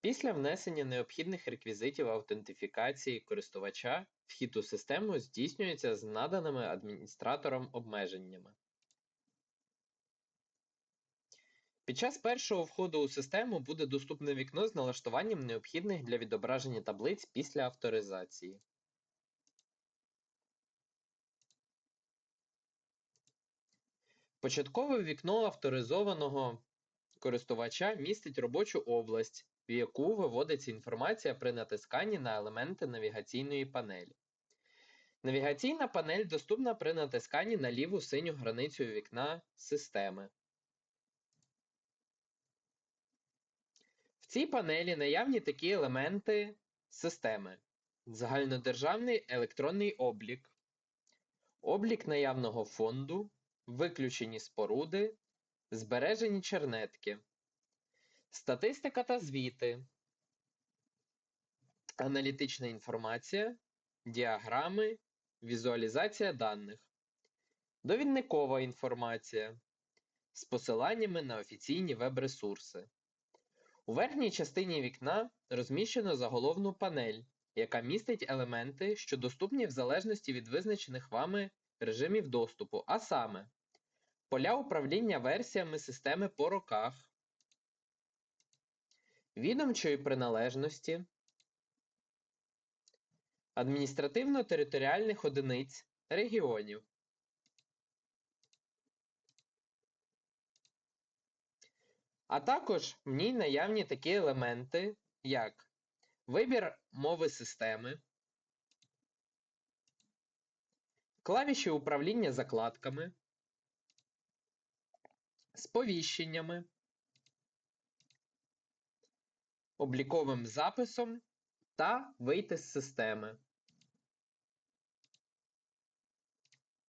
Після внесення необхідних реквізитів аутентифікації користувача вхід у систему здійснюється з наданими адміністратором обмеженнями. Під час першого входу у систему буде доступне вікно з налаштуванням необхідних для відображення таблиць після авторизації. Початкове вікно авторизованого користувача містить робочу область, в яку виводиться інформація при натисканні на елементи навігаційної панелі. Навігаційна панель доступна при натисканні на ліву синю границю вікна системи. В цій панелі наявні такі елементи системи: загальнодержавний електронний облік, облік наявного фонду, виключені споруди, збережені чернетки, статистика та звіти, аналітична інформація, діаграми, візуалізація даних, довідникова інформація з посиланнями на офіційні веб-ресурси. У верхній частині вікна розміщено заголовну панель, яка містить елементи, що доступні в залежності від визначених вами режимів доступу, а саме поля управління версіями системи по роках, відомчої приналежності, адміністративно-територіальних одиниць регіонів. А також в ній наявні такі елементи, як вибір мови системи, клавіші управління закладками, сповіщеннями, обліковим записом та вийти з системи.